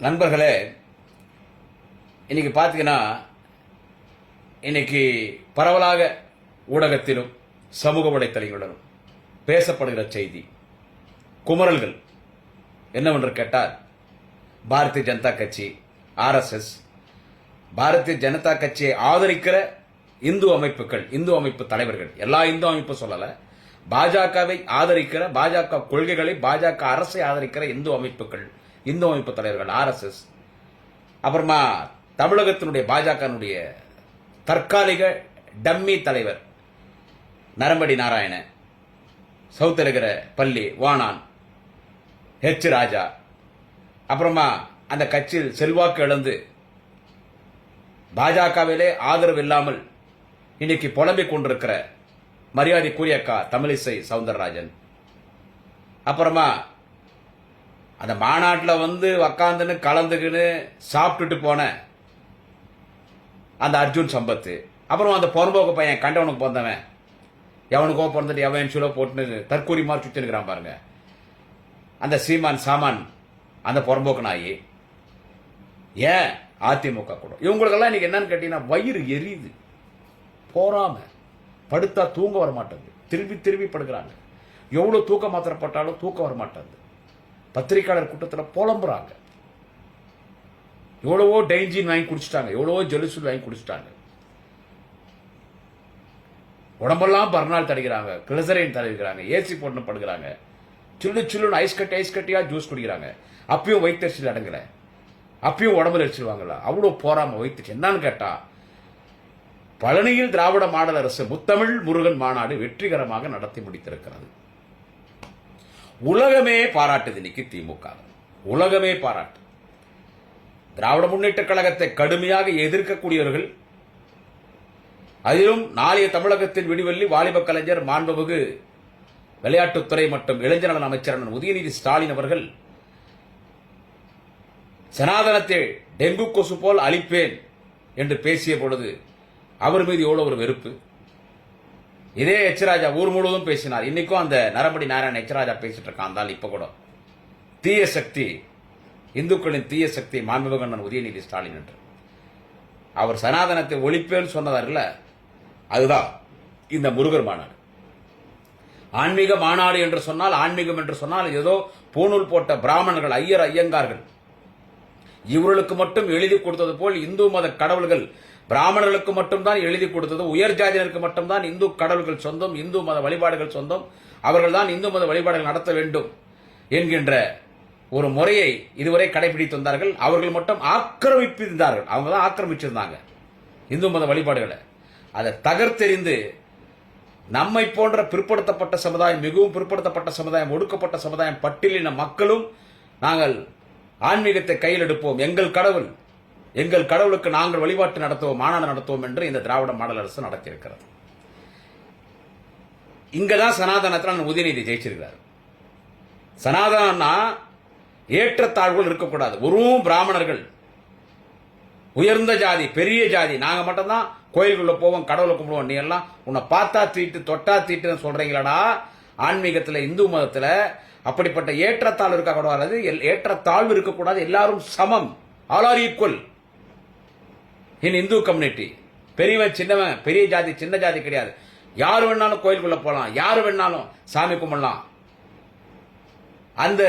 நண்பர்களே இன்னைக்கு பார்த்தீங்கன்னா இன்னைக்கு பரவலாக ஊடகத்திலும் சமூக வலைத்தளங்களிலும் பேசப்படுகிற செய்தி குமரல்கள். என்னவென்று கேட்டால் பாரதிய ஜனதா கட்சி ஆர்எஸ்எஸ் பாரதிய ஜனதா கட்சியை ஆதரிக்கிற இந்து அமைப்புகள் இந்து அமைப்பு தலைவர்கள் எல்லா இந்து அமைப்பு சொல்லலை பாஜகவை ஆதரிக்கிற பாஜக கொள்கைகளை பாஜக அரசை ஆதரிக்கிற இந்து அமைப்புகள் இந்து அமைப்பு தலைவர்கள் ஆர்எஸ்எஸ் அப்புறமா தமிழகத்தினுடைய பாஜகனுடைய தற்காலிக டம்மி தலைவர் நரம்படி நாராயண சவுத்தில் இருக்கிற பள்ளி வானான் ஹெச் ராஜா. அப்புறமா அந்த கட்சியில் செல்வாக்கு இழந்து பாஜகவிலே ஆதரவு இல்லாமல் இன்னைக்கு புலம்பிக் கொண்டிருக்கிற மரியாதைக்குரிய அக்கா தமிழிசை சவுந்தரராஜன். அப்புறமா அந்த மாநாட்டில் வந்து உக்காந்துன்னு கலந்துக்கின்னு சாப்பிட்டுட்டு போன அந்த அர்ஜுன் சம்பத்து. அப்புறம் அந்த பொறம்போக்கு பையன் கண்டவனுக்கு பிறந்தவன். எவனுக்கோ பிறந்துட்டு எவன் சுலோ போட்டுன்னு தற்கூரி மாதிரி சுற்றினுக்கிறான் பாருங்க. அந்த சீமான் சாமான் அந்த புறம்போக்கு நாயி. ஏன் அதிமுக கூட? இவங்களுக்கெல்லாம் இன்னைக்கு என்னன்னு கேட்டீங்கன்னா வயிறு எரியுது. போறாம. படுத்தா தூங்க வர மாட்டேங்குது திரும்பி திரும்பி படுக்கிறாங்க. எவ்வளோ தூக்க மாத்திரப்பட்டாலும் தூக்கம் வர மாட்டேங்குது பத்திரிக்கையாளர் கூட்டத்தில் புலம்புறாங்க. எவ்வளவோ டைஜின் வாங்கி குடிச்சிட்டாங்க. எவ்வளவோ ஜெலுசூல் வாங்கி குடிச்சிட்டாங்க. உடம்பெல்லாம் பர்னால் தடுக்கிறாங்க. கிளசரைன் தடவிக்கிறாங்க ஏசி போட்டு படுக்கிறாங்க. சில்லு சில்லுன்னு ஐஸ் கட்டி ஐஸ் கட்டியாக ஜூஸ் குடிக்கிறாங்க. அப்பயும் வயிற்றுச்சல் அடங்கலை. அப்பயும் உடம்புல எரிச்சிருவாங்கல்ல அவ்வளோ போறாம வயிற்றுச்சு என்னன்னு கேட்டா பழனியில் திராவிட மாடல் அரசு முத்தமிழ் முருகன் மாநாடு வெற்றிகரமாக நடத்தி முடித்திருக்கிறது. உலகமே பாராட்டுது இன்னைக்கு திமுக. உலகமே பாராட்டு. திராவிட முன்னேற்ற கழகத்தை கடுமையாக எதிர்க்கக்கூடியவர்கள் அதிலும் நாளைய தமிழகத்தின் விடிவெள்ளி வாலிப கலைஞர் மாண்புமிகு விளையாட்டுத்துறை மற்றும் இளைஞர் நலன் அமைச்சர் உதயநிதி ஸ்டாலின் அவர்கள் சனாதனத்தை டெங்கு கொசு போல் அழிப்பேன் என்று பேசிய பொழுது அவர் மீது எவ்வளவு ஒரு வெறுப்பு. இதே எச்ராஜா ஊர் முழுவதும் பேசினார். இன்னைக்கும் அந்த நரம்படி நாராயண எச்ராஜா பேசிட்டு இருக்கான். தான் இப்ப கூட. தீய சக்தி இந்துக்களின் தீய சக்தி மாண்புகண்ணன் உதயநிதி ஸ்டாலின் என்று. அவர் சனாதனத்தை ஒழிப்பேன்னு சொன்னதார்ல அதுதான் இந்த முருகர் மாநாடு. ஆன்மீக மாநாடு என்று சொன்னால் ஆன்மீகம் என்று சொன்னால் ஏதோ பூணூல் போட்ட பிராமணர்கள் ஐயர் ஐயங்கார்கள். இவர்களுக்கு மட்டும் எழுதி கொடுத்தது போல் இந்து மத கடவுள்கள் பிராமணர்களுக்கு மட்டும்தான் எழுதி கொடுத்தது உயர் ஜாதியினருக்கு மட்டும்தான் இந்து கடவுள்கள் சொந்தம் இந்து மத வழிபாடுகள் சொந்தம் அவர்கள் தான் இந்து மத வழிபாடுகள் நடத்த வேண்டும் என்கின்ற ஒரு முறையை இதுவரை கடைபிடித்து வந்தார்கள். அவர்கள் மட்டும் ஆக்கிரமிப்பிருந்தார்கள். அவங்க தான் ஆக்கிரமிச்சிருந்தாங்க இந்து மத வழிபாடுகளை. அதை தகர்த்தெறிந்து நம்மை போன்ற பிற்படுத்தப்பட்ட சமுதாயம் மிகவும் பிற்படுத்தப்பட்ட சமுதாயம் ஒடுக்கப்பட்ட சமுதாயம் பட்டியலின மக்களும் நாங்கள் ஆன்மீகத்தை கையில் எடுப்போம். எங்கள் கடவுள் எங்கள் கடவுளுக்கு நாங்கள் வழிபாட்டு நடத்துவோம் மாநாடு நடத்துவோம் என்று இந்த திராவிட மாடல் அரசு நடத்தியிருக்கிறது. இங்கதான் சனாதனத்தில் நான் உதயநிதி ஜெயிச்சிருக்கிறார். சனாதனம்னா ஏற்றத்தாழ்வுகள் இருக்கக்கூடாது. வெறும் பிராமணர்கள் உயர்ந்த ஜாதி பெரிய ஜாதி நாங்க மட்டும்தான் கோயிலுக்குள்ள போவோம் கடவுளை கும்பிடுவோம் நீ எல்லாம் உன்னை பார்த்தா தீட்டு தொட்டா தீட்டுன்னு சொல்றீங்களடா? ஆன்மீகத்தில் இந்து மதத்தில் அப்படிப்பட்ட ஏற்றத்தாழ்வு இருக்கக்கூடாது. எல்- ஏற்றத்தாழ்வு இருக்கக்கூடாது. எல்லாரும் சமம். All are equal in Hindu community பெரியவன் சின்னவன் பெரிய ஜாதி சின்ன ஜாதி கிடையாது. யார் வேணாலும் கோயிலுக்குள்ள போகலாம் யார் வேணாலும் சாமி கும்பிடலாம். அந்த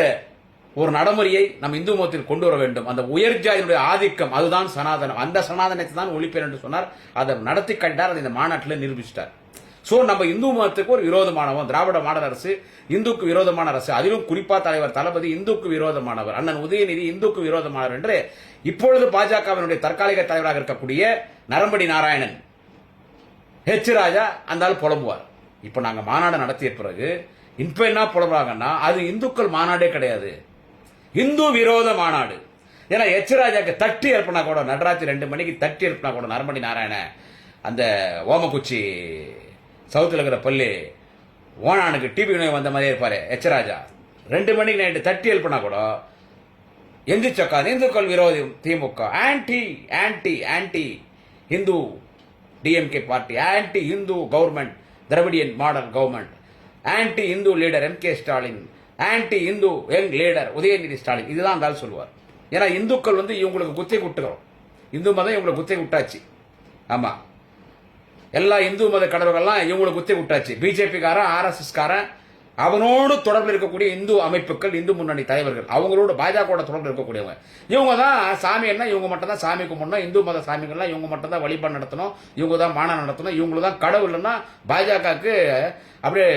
ஒரு நடைமுறையை நம் இந்து மதத்தில் கொண்டு வர வேண்டும். அந்த உயர் ஜாதியினுடைய ஆதிக்கம் அதுதான் சனாதனம். அந்த சனாதனத்தை தான் ஒழிப்பேன் என்று சொன்னார். அதை நடத்தி கண்டார். அதை இந்த மாநாட்டில் நிரூபிச்சிட்டார். ஸோ நம்ம இந்து மதத்துக்கு ஒரு விரோதமானவன். திராவிட மாடல் அரசு இந்துக்கு விரோதமான அரசு. அதிலும் குறிப்பா தலைவர் தளபதி இந்துக்கு விரோதமானவர். அண்ணன் உதயநிதி இந்துக்கு விரோதமானவர் என்று இப்பொழுது பாஜகவினுடைய தற்காலிக தலைவராக இருக்கக்கூடிய நரம்படி நாராயணன் ஹெச் ராஜா அந்த புலம்புவார். இப்போ நாங்கள் மாநாடு நடத்திய பிறகு இப்போ என்ன புலம்புறாங்கன்னா அது இந்துக்கள் மாநாடே கிடையாது. இந்து விரோத மாநாடு. ஏன்னா எச் ராஜாக்கு தட்டி எழுப்பினா கூட நடராத்திரி ரெண்டு மணிக்கு தட்டி எழுப்பினா கூட நரம்படி நாராயண அந்த ஓமக்குச்சி சவுத்தில் இருக்கிற பள்ளி ஓனானுக்கு டிபி நோய் வந்த மாதிரியே இருப்பார் எச்சராஜா. ரெண்டு மணிக்கு நைட்டு தட்டி எழுப்பினா கூட எந்திரிச்சக்கா இந்துக்கள் விரோதி திமுக anti anti anti Hindu DMK party anti Hindu government Dravidian model government anti Hindu leader M K Stalin anti Hindu young leader Udhayanidhi Stalin இதுதான் இருந்தாலும் சொல்லுவார். ஏன்னா இந்துக்கள் வந்து இவங்களுக்கு குத்தை விட்டுக்கிறோம் இந்து மதம் இவங்களுக்கு குத்தை விட்டாச்சு ஆமாம் எல்லா இந்து மத கடவுள்கள்லாம் இவங்களுக்கு குத்தி விட்டாச்சு. பிஜேபிக்காரன் ஆர்எஸ்எஸ்காரன் அவனோடு தொடர்பில் இருக்கக்கூடிய இந்து அமைப்புகள் இந்து முன்னணி தலைவர்கள் அவங்களோட பாஜகவோட தொடர்பில் இருக்கக்கூடியவங்க. இவங்க தான் சாமி என்ன? இவங்க மட்டும் தான் சாமி கும்பிடணும். இந்து மத சாமிகள்லாம் இவங்க மட்டும் தான் வழிபாடு நடத்தணும். இவங்க தான் மானம் நடத்தணும். இவங்களுக்கு தான் கடவுள்னா பாஜகவுக்கு அப்படியே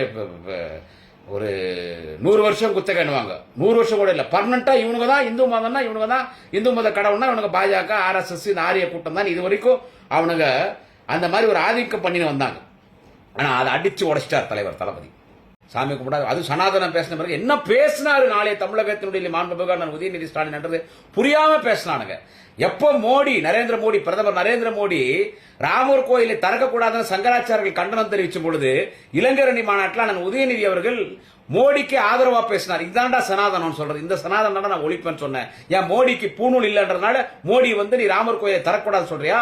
ஒரு நூறு வருஷம் குத்தகைன்னுவாங்க. நூறு வருஷம் கூட இல்லை. பர்மனண்டாக இவனுங்க தான் இந்து மதம்னா இவனுங்க தான் இந்து மத கடவுள்னா இவனுங்க பாஜக ஆர்எஸ்எஸ் இந்த ஆரிய கூட்டம் தான். இது வரைக்கும் அவனுங்க அந்த மாதிரி ஒரு ஆதிக்கம் பண்ணின்னு வந்தாங்க. ஆனால் அதை அடித்து உடைச்சிட்டார் தலைவர் தளபதி. சாமி கும்பிடாது அது சனாதனம் பேசின பிறகு என்ன பேசினாரு நாளைய தமிழகத்தினுடைய மாண்புமிகு நான் உதயநிதி ஸ்டாலின் என்றது புரியாம பேசினானுங்க. எப்போ மோடி நரேந்திர மோடி பிரதமர் நரேந்திர மோடி ராமர் கோயிலை திறக்கக்கூடாதுன்னு சங்கராச்சாரியர்கள் கண்டனம் தெரிவித்த பொழுது இளைஞரணி மாநாட்டில் நான் உதயநிதி அவர்கள் மோடிக்கு ஆதரவாக பேசினார். இதாண்டா சனாதனம் சொல்றது. இந்த சனாதனம் நான் ஒழிப்பேன்னு சொன்னேன். ஏன் மோடிக்கு பூணூல் இல்லைன்றதுனால மோடி வந்து நீ ராமர் கோயிலை திறக்கூடாது சொல்றியா?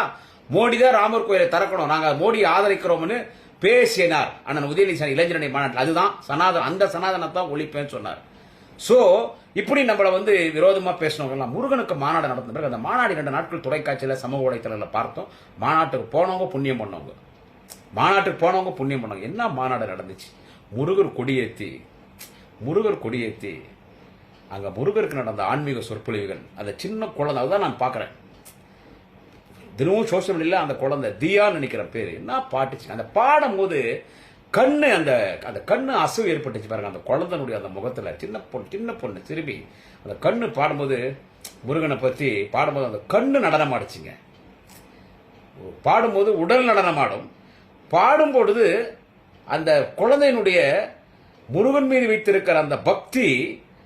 மோடி தான் ராமர் கோயிலை திறக்கணும். நாங்கள் மோடியை ஆதரிக்கிறோம்னு பேசினார். அண்ணன் உதயநிதி இளைஞரணி மாநாட்டில். அதுதான் சனாதனம் அந்த சனாதனத்தான் ஒழிப்பேன்னு சொன்னார். ஸோ இப்படி நம்மளை வந்து விரோதமாக பேசினவங்கலாம் முருகனுக்கு மாநாடு நடந்த பிறகு அந்த மாநாடு ரெண்டு நாட்கள் தொலைக்காட்சியில் சமூக வலைத்தளத்தில் பார்த்தோம். மாநாட்டுக்கு போனவங்க புண்ணியம் பண்ணவங்க. மாநாட்டுக்கு போனவங்க புண்ணியம் பண்ணவங்க. என்ன மாநாடு நடந்துச்சு? முருகர் கொடியேற்றி முருகர் கொடியேற்றி அங்கே முருகருக்கு நடந்த ஆன்மீக சொற்பொழிவுகள். அந்த சின்ன குழந்தை தான் நான் பார்க்குறேன். தினமும் சோசியல் மீடியால அந்த குழந்தை தியான்னு நினைக்கிற பேர். என்ன பாட்டுச்சு அந்த பாடும்போது கண்ணு அந்த அந்த கண்ணு அசுவு ஏற்பட்டுச்சு பாருங்க. அந்த குழந்தைனுடைய அந்த முகத்தில் சின்ன பொண்ணு சின்ன பொண்ணு திரும்பி அந்த கண்ணு பாடும்போது முருகனை பற்றி பாடும்போது அந்த கண்ணு நடனமாடுச்சுங்க பாடும்போது உடல் நடனமாடும் பாடும் பொழுது அந்த குழந்தையினுடைய முருகன் மீது வைத்திருக்கிற அந்த பக்தி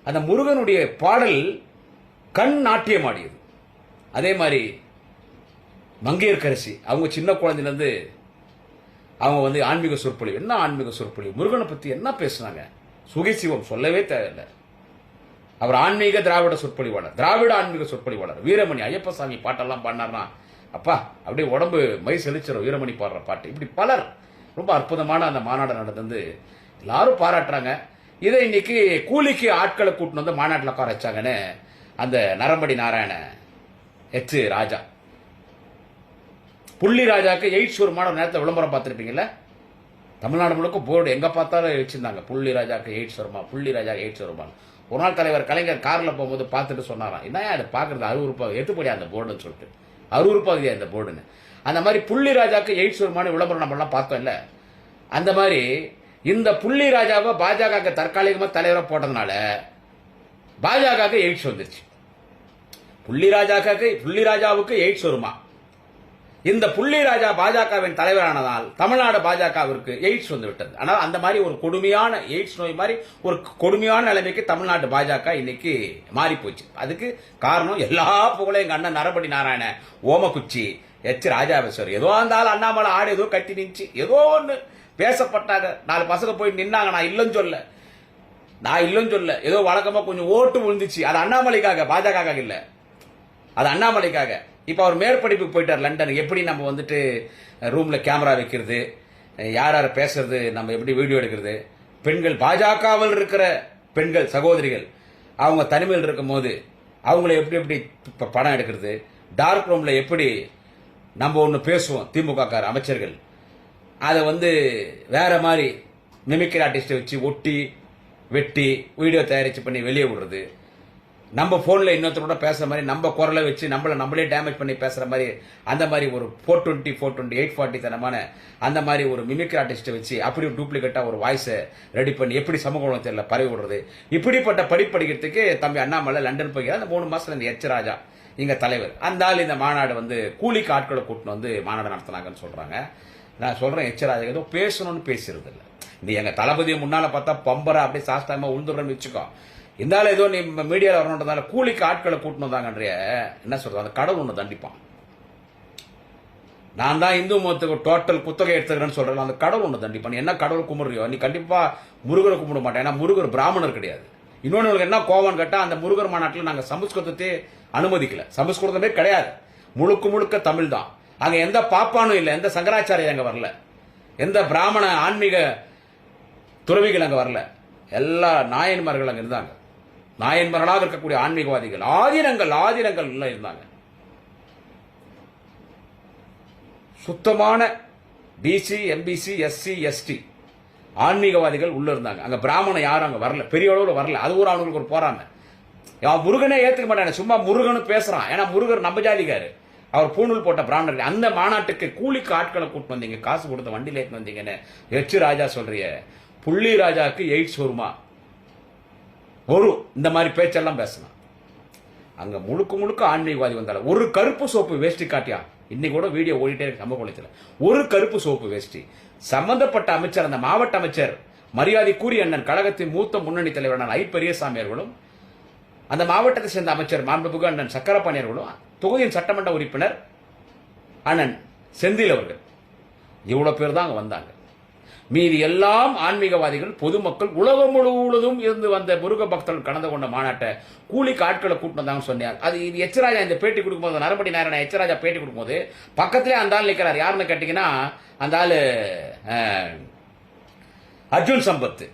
அந்த முருகனுடைய பாடல் கண் நாட்டியம் ஆடியது. அதே மாதிரி மங்கையர்கரசி. அவங்க சின்ன குழந்தையிலேருந்து அவங்க வந்து ஆன்மீக சொற்பொழிவு. என்ன ஆன்மீக சொற்பொழிவு? முருகனை பற்றி என்ன பேசுனாங்க? சுகிசிவம் சொல்லவே தேவையில்லை. அவர் ஆன்மீக திராவிட சொற்பொழிவாளர். திராவிட ஆன்மீக சொற்பொழிவாளர். வீரமணி ஐயப்பசாமி பாட்டெல்லாம் பாடினார்னா அப்பா அப்படியே உடம்பு மை செழிச்சிடும் வீரமணி பாடுற பாட்டு. இப்படி பலர் ரொம்ப அற்புதமான அந்த மாநாடு நடந்தது. எல்லாரும் பாராட்டுறாங்க. இதை இன்னைக்கு கூலிக்கு ஆட்களை கூட்டின்னு வந்து மாநாட்டில் உட்கார வச்சாங்கன்னு அந்த நரம்படி நாராயண எச் ராஜா. புள்ளி ராஜாக்கு எயிட்ஸ் ஒரு மாடல் நேரத்தில் விளம்பரம் பார்த்துருப்பீங்கல்ல? தமிழ்நாடு முழுக்க போர்டு எங்கே பார்த்தாலும் வச்சுருந்தாங்க. புள்ளி ராஜாக்கு எயிட்ஸ் வருமா புள்ளி ராஜாக்கு எயிட்ஸ் வருமா ஒரு நாள் தலைவர் கலைஞர் காரில் போகும்போது பார்த்துட்டு சொன்னாராம் என்ன அதை பார்க்கறது? அறுவறுப்பாக எடுத்துப்படியா அந்த போர்டுன்னு சொல்லிட்டு. அறுவறுப்பாகுதியா இந்த போர்டுன்னு? அந்த மாதிரி புள்ளி ராஜாக்கு எயிட்ஸ் வருமான விளம்பரம் நம்மளாம் பார்த்தோம் இல்லை? அந்த மாதிரி இந்த புள்ளி ராஜாவை பாஜக தற்காலிகமாக தலைவராக போட்டதுனால பாஜகவுக்கு எய்ட்ஸ் வந்துருச்சு. புள்ளி ராஜாக்காக்கு புள்ளி ராஜாவுக்கு எய்ட்ஸ் வருமா இந்த புள்ளி ராஜா பாஜகவின் தலைவரானதால் தமிழ்நாடு பாஜகவிற்கு எய்ட்ஸ் வந்து விட்டது ஆனால் அந்த மாதிரி ஒரு கொடுமையான எய்ட்ஸ் நோய் மாதிரி ஒரு கொடுமையான நிலைமைக்கு தமிழ்நாட்டு பாஜக இன்னைக்கு மாறி போச்சு அதுக்கு காரணம் எல்லா புகழையும் எங்க அண்ணன் நரபடி நாராயண ஓமக்குச்சி எச். ராஜாபேஸ்வர். ஏதோ இருந்தாலும் அண்ணாமலை ஆடு ஏதோ கட்டி நின்ச்சு ஏதோ ஒன்று பேசப்பட்டாங்க. நாலு பசங்க போய் நின்னாங்க. நான் இல்லைன்னு சொல்ல நான் இல்லைன்னு சொல்ல ஏதோ வழக்கமாக கொஞ்சம் ஓட்டு விழுந்துச்சு. அது அண்ணாமலைக்காக பாஜக இல்லை. அது அண்ணாமலைக்காக. இப்போ அவர் மேற்படிப்புக்கு போயிட்டார் லண்டன். எப்படி நம்ம வந்துட்டு ரூமில் கேமரா வைக்கிறது யார் யார் பேசுறது நம்ம எப்படி வீடியோ எடுக்கிறது? பெண்கள் பாஜகவில் இருக்கிற பெண்கள் சகோதரிகள் அவங்க தனிமையில் இருக்கும் போது அவங்கள எப்படி எப்படி இப்போ படம் எடுக்கிறது? டார்க் ரூமில் எப்படி நம்ம ஒன்று பேசுவோம் திமுக அமைச்சர்கள்? அதை வந்து வேற மாதிரி மிமிக்ரி ஆர்டிஸ்ட்டை வச்சு ஒட்டி வெட்டி வீடியோ தயாரிச்சு பண்ணி வெளியே விடுறது. நம்ம ஃபோனில் இன்னொருத்தரோட பேசுகிற மாதிரி நம்ம குரலை வச்சு நம்மளை நம்மளே டேமேஜ் பண்ணி பேசுகிற மாதிரி அந்த மாதிரி ஒரு four twenty four twenty eight forty தனமான அந்த மாதிரி ஒரு மிமிக்ரி ஆர்டிஸ்ட்டை வச்சு அப்படி டூப்ளிகேட்டாக ஒரு வாய்ஸை ரெடி பண்ணி எப்படி சமூக தெரியல பரவி விடுறது? இப்படிப்பட்ட படிப்படிக்கிறதுக்கு தம்பி அண்ணாமலை லண்டன் போய் அந்த மூணு மாதத்தில் இந்த எச் ராஜா இங்க தலைவர். அந்த ஆள் இந்த மாநாடு வந்து கூலிக்கு ஆட்களை கூட்டின்னு வந்து மாநாடு நடத்தினாங்கன்னு சொல்கிறாங்க நான் சொல்கிறேன் எச் ராஜா ஏதோ பேசணும்னு பேசுறது இல்லை நீ எங்கள் தளபதியை முன்னால் பார்த்தா பம்பரா அப்படியே சாஸ்தாமா உழுந்துடுறேன்னு வச்சுக்கோ. இருந்தாலும் ஏதோ நீ மீடியாவில் வரணுன்றதால கூலிக்கு ஆட்களை கூட்டின்னு வந்தாங்கன்றிய. என்ன சொல்றது? அந்த கடவுள் ஒன்று தண்டிப்பான். நான் தான் இந்து மதத்துக்கு டோட்டல் குத்தகை எடுத்துக்கிறேன்னு சொல்றேன் அந்த கடவுள் ஒன்று தண்டிப்பான். நீ என்ன கடவுள் கும்பிடுறியோ? நீ கண்டிப்பாக முருகரை கும்பிட மாட்டேன். ஏன்னா முருகர் பிராமணர் கிடையாது. இன்னொன்று உங்களுக்கு என்ன கோவம் கேட்டால் அந்த முருகர் மாநாட்டில் நாங்கள் சமஸ்கிருதத்தை அனுமதிக்கல. சமஸ்கிருதமே கிடையாது. முழுக்க முழுக்க தமிழ் தான். அங்கே எந்த பாப்பானும் இல்லை எந்த சங்கராச்சாரியம் அங்கே வரல. எந்த பிராமண ஆன்மீக துறவிகள் அங்கே வரல. எல்லா நாயன்மார்கள் அங்கே இருந்தாங்க. நாயன்மர்களாக இருக்கக்கூடிய ஆன்மீகவாதிகள். ஆதினங்கள் ஆதினங்கள் எல்லாம் இருந்தாங்க. சுத்தமான பிசி எம்பிசி எஸ்சி எஸ்டி ஆன்மீகவாதிகள் உள்ள இருந்தாங்க. அங்க பிராமணன் யாரும் அங்க வரல. பெரிய அளவில் வரல. அது ஒரு அவங்களுக்கு ஒரு போறாம அவன் முருகனே ஏத்துக்க மாட்டான். சும்மா முருகன் பேசுறான். ஏன்னா முருகர் நம்ம ஜாதிக்காரு. அவர் பூணூல் போட்ட பிராமணர் அந்த மாநாட்டுக்கு கூலிக்கு ஆட்களை கூட்டு வந்தீங்க. காசு கொடுத்த வண்டியில் ஏற்று வந்தீங்கன்னு எச்சு ராஜா சொல்றிய. புள்ளி ராஜாவுக்கு எய்ட்ஸ் வருமா? வரும் இந்த மாதிரி பேச்செல்லாம் பேசலாம். அங்க முழுக்க முழுக்க ஆன்மீகவாதி வந்தாலும் ஒரு கருப்பு சோப்பு வேஷ்டி காட்டியா? இன்னைக்கு கூட வீடியோ ஓடிட்டே இருக்கு சமூக வலைத்தளத்துல. ஒரு கருப்பு சோப்பு வேஷ்டி. சம்பந்தப்பட்ட அமைச்சர் அந்த மாவட்ட அமைச்சர் மரியாதை கூறி அண்ணன் கழகத்தின் மூத்த முன்னணி தலைவரான ஐ பெரியசாமி அவர்களும் அந்த மாவட்டத்தை சேர்ந்த அமைச்சர் மாண்புமிகு அண்ணன் சக்கரபாணி அவர்களும் தொகுதியின் சட்டமன்ற உறுப்பினர் அண்ணன் செந்தில் அவர்கள். இவ்வளவு பேர் தான் அங்க வந்தாங்க. மீதி எல்லாம் ஆன்மீகவாதிகள் பொதுமக்கள் உலகம் முழுவதும் இருந்து வந்த முருக பக்தர்கள் கலந்து கொண்ட மாநாட்டை கூலி காட்களை கூட்டு வந்தாங்கன்னு சொன்னார். அது இது எச்சராஜா இந்த பேட்டி கொடுக்கும்போது நரம்படி நாராயண எச்சராஜா பேட்டி கொடுக்கும்போது பக்கத்திலே அந்த ஆள் நிற்கிறார் யாருன்னு கேட்டீங்கன்னா அந்த ஆள் அர்ஜுன் சம்பத்து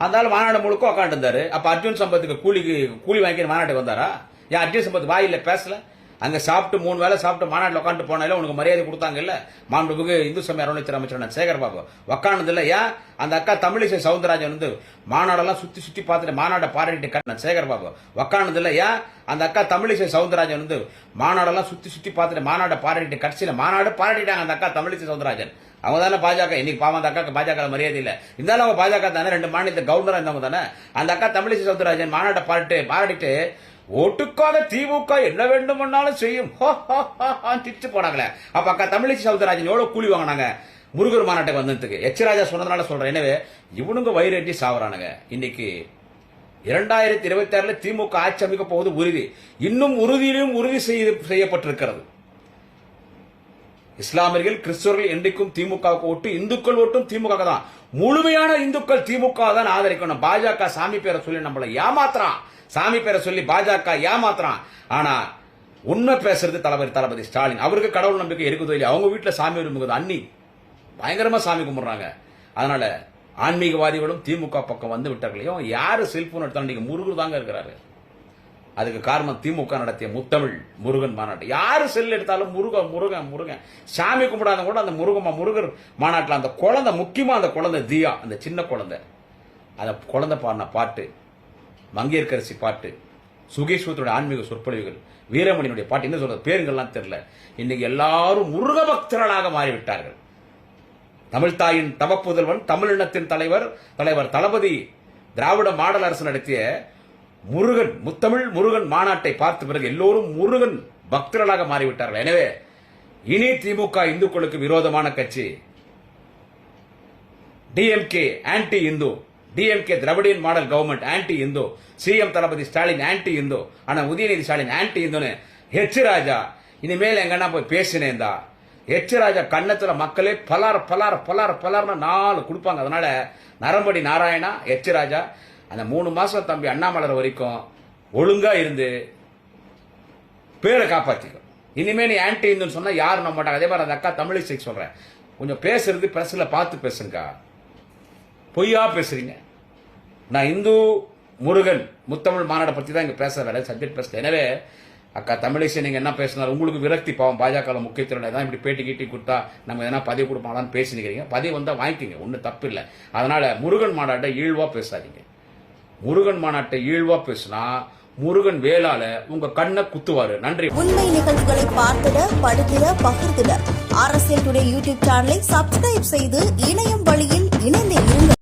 அந்த ஆள் மாநாடு முழுக்க உட்காந்துருந்தாரு அப்போ அர்ஜுன் சம்பத்துக்கு கூலிக்கு கூலி வாங்கி மாநாட்டுக்கு வந்தாரா? ஏன் அர்ஜுன் சம்பத் வாயில் பேசலை? அந்த சாப்பிட்டு மூணு வேளை சாப்பிட்டு மாநாட்டில் உட்காந்து போனால உனக்கு மரியாதை கொடுத்தாங்கல்ல? மாண்புமிகு இந்து சமய அறநிலையத்துறை அமைச்சர் நான் சேகர் பாபு. உட்காந்தது ஏன்? அந்த அக்கா தமிழிசை சவுந்தரராஜன் வந்து மாநாடெல்லாம் சுற்றி சுற்றி பார்த்துட்டு மாநாட்டை பாராட்டிட்டு கட்டின சேகர் பாபு. உட்காந்தது ஏன்? அந்த அக்கா தமிழிசை சவுந்தரராஜன் வந்து மாநாடெல்லாம் சுற்றி சுற்றி பார்த்துட்டு மாநாட்டை பாராட்டிட்டு கடைசியில் மாநாடு பாராட்டிட்டாங்க அந்த அக்கா தமிழிசை சவுந்தரராஜன். அவங்க தானே பாஜக இன்னைக்கு பாவம் அந்த அக்காக்கு பாஜக மரியாதை இல்லை. இருந்தாலும் அவங்க பாஜக தானே ரெண்டு மாநிலத்தை கவர்னராக இருந்தவங்க தானே. அந்த அக்கா தமிழிசை சவுந்தரராஜன் மாநாட்டை பாராட்டு பாராட்டிட்டு ஓட்டுக்காக திமுக என்ன வேண்டுமென்னாலும் செய்யும். ஹோ, ஹோ, திட்டு போனாங்களே. அப்ப அக்கா தமிழிசை சவுந்தரராஜன் எவ்வளவு கூலி வாங்கினாங்க? முருகர் மாநாட்டுக்கு வந்ததுக்கு. எச்சராஜா சொன்னதுனால சொல்றேன். எனவே இவனுங்க வயிறேட்டி சாவறானுங்க. இன்னைக்கு இரண்டாயிரத்தி இருபத்தி ஆறுல திமுக ஆட்சி அமைக்க போவது உறுதி. இன்னும் உறுதியிலும் உறுதி செய்யப்பட்டிருக்கிறது. இஸ்லாமியர்கள் கிறிஸ்தவர்கள் என்றைக்கும் திமுகவுக்கு ஓட்டு இந்துக்கள் ஓட்டும் திமுக தான். முழுமையான இந்துக்கள் திமுக தான் ஆதரிக்கணும். பாஜக சாமி பேரை சொல்லி நம்மளை ஏமாத்துறான். சாமி பேரை சொல்லி பாஜக ஏமாத்துறான். ஆனா உண்மை பேசுறது தளபதி தளபதி ஸ்டாலின். அவருக்கு கடவுள் நம்பிக்கை இருக்குதோ இல்லையா? அவங்க வீட்டில் சாமி வரும்போது அன்னி. பயங்கரமா சாமி கும்பிடுறாங்க. அதனால ஆன்மீகவாதிகளும் திமுக பக்கம் வந்து விட்டார்களையும் யாரு செல்போன் எடுத்தாலும் நீங்க முருகர் தாங்க இருக்கிறாரு. அதுக்கு காரணம் திமுக நடத்திய முத்தமிழ் முருகன் மாநாட்டு யார் செல் எடுத்தாலும் முருகன் முருகன் முருகன் சாமி கும்பிடாத கூட அந்த முருகம்மா முருகர் மாநாட்டில் அந்த குழந்தை முக்கியமாக அந்த குழந்தை தியா அந்த சின்ன குழந்தை. அந்த குழந்தை பாடின பாட்டு மங்கையர்கரசி பாட்டு சுகேஸ்வரத்துடைய ஆன்மீக சொற்பொழிவுகள் வீரமணியினுடைய பாட்டு என்ன சொல்றது பேருங்கள்லாம் தெரியல. இன்னைக்கு எல்லாரும் முருக பக்தர்களாக மாறிவிட்டார்கள். தமிழ் தாயின் தவப்புதல்வன் தமிழினத்தின் தலைவர் தலைவர் தளபதி திராவிட மாடல் அரசு நடத்திய முருகன் முத்தமிழ் முருகன் மாநாட்டை பார்த்த பிறகு எல்லோரும் முருகன் பக்தர்களாக மாறிவிட்டார்கள். எனவே இனி திமுக இந்துக்களுக்கு விரோதமான கட்சி. DMK anti Hindu DMK Dravidian model government anti Hindu CM Thalapathy Stalin anti Hindu ஆனா உதயநிதி ஸ்டாலின் ஆன்டி இந்துன்னு ஹெச் ராஜா இனிமேல் எங்கன்னா போய் பேசினேந்தா ஹெச் ராஜா கன்னத்துல மக்களே பலார் பலார் பலார் பலார்னு நாலு கொடுப்பாங்க. அதனால நரம்படி நாராயணா ஹெச் ராஜா அந்த மூணு மாசம் தம்பி அண்ணாமலர் வரைக்கும் ஒழுங்கா இருந்து பேரை காப்பாத்திக்கும் இனிமே நீ ஆன்டி இந்துன்னு சொன்னா யாரும் நம்ப மாட்டாங்க. அதே மாதிரி அந்த அக்கா தமிழிசை சொல்றேன். கொஞ்சம் பேசுறது பிரஸ்ல பார்த்து பேசுங்கக்கா. பொய்யா பேசுறீங்க. நான் இந்து முருகன் முத்தமிழ் மாநாடை பத்தி தான் இங்க பேச வேலை சப்ஜெக்ட் பேசல. எனவே அக்கா தமிழிசை நீங்க என்ன பேசினார் உங்களுக்கு விரக்தி பாவம். பாஜக முக்கியத்துவம் தான் இப்படி பேட்டி கீட்டி கொடுத்தா நம்ம எதனா பதவி கொடுப்பாங்களான்னு பேசிக்கிறீங்க பதவி வந்தா வாங்கிக்கிங்க. ஒன்றும் தப்பு இல்லை. அதனால முருகன் மாநாட்டை ஈழ்வாக பேசாதீங்க. முருகன் மாநாட்டை ஈழ்வா பேசினா முருகன் வேளால உங்க கண்ணை குத்துவாரு. நன்றி. உண்மை நிகழ்வுகளை பார்த்திட படித்திட பகிர்ந்திட. அரசியல் டுடே யூடியூப் சேனலை சப்ஸ்கிரைப் செய்து இணையம் வழியில் இணைந்து இருங்கள்.